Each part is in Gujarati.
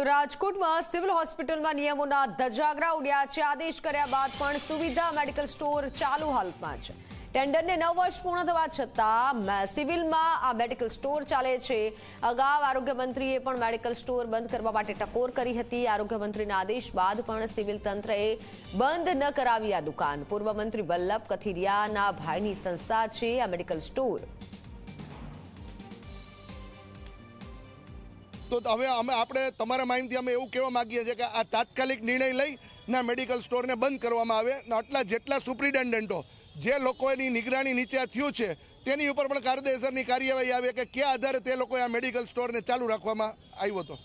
તો રાજકોટમાં સિવિલ હોસ્પિટલમાં નિયમોના ધજાગરા ઉડ્યા છે. આદેશ કર્યા બાદ પણ સુવિધા મેડિકલ સ્ટોર ચાલુ હાલતમાં છે. ટેન્ડરને નવ વર્ષ પૂર્ણ થવા છતાં સિવિલમાં આ મેડિકલ સ્ટોર ચાલે છે. અગાઉ આરોગ્ય મંત્રીએ પણ મેડિકલ સ્ટોર બંધ કરવા માટે ટકોર કરી હતી. આરોગ્ય મંત્રીના આદેશ બાદ પણ સિવિલ તંત્રએ બંધ ન કરાવી આ દુકાન. પૂર્વ મંત્રી વલ્લભ કથિરિયાના ભાઈની સંસ્થા છે આ મેડિકલ સ્ટોર. તો હવે અમે આપણે તમારા માઇન્ડથી અમે એવું કહેવા માંગીએ છીએ કે આ તાત્કાલિક નિર્ણય લઈ ના મેડિકલ સ્ટોરને બંધ કરવામાં આવે ને આટલા જેટલા સુપ્રિન્ટેન્ડન્ટો, જે લોકોની નિગરાની નીચે થયું છે, તેની ઉપર પણ કાયદેસરની કાર્યવાહી આવે કે કયા આધારે તે લોકોએ આ મેડિકલ સ્ટોરને ચાલુ રાખવામાં આવ્યો હતો.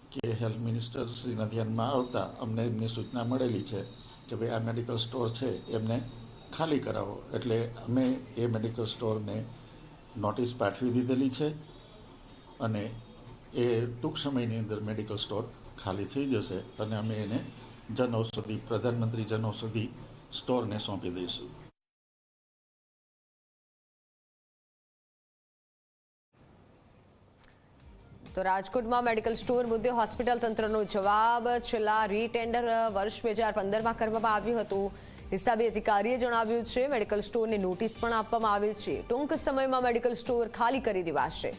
કે હેલ્થ મિનિસ્ટર શ્રીના ધ્યાનમાં આવતા અમને એમની સૂચના મળેલી છે કે ભાઈ આ મેડિકલ સ્ટોર છે, એમને ખાલી કરાવો. એટલે અમે એ મેડિકલ સ્ટોરને નોટિસ પાઠવી દીધેલી છે. અને એ ટૂંક સમયની અંદર મેડિકલ સ્ટોર ખાલી થઈ જશે અને અમે એને જન ઔષધિ પ્રધાનમંત્રી જન ઔષધિ સ્ટોરને સોંપી દઈશું. તો રાજકોટમાં મેડિકલ સ્ટોર મુદ્દે હોસ્પિટલ તંત્રનો જવાબ છેલ્લા રીટેન્ડર વર્ષ બે હજાર પંદરમાં કરવામાં આવ્યું હતું. હિસાબી અધિકારીએ જણાવ્યું છે, મેડિકલ સ્ટોરની નોટિસ પણ આપવામાં આવી છે. ટૂંક સમયમાં મેડિકલ સ્ટોર ખાલી કરી દેવાશે.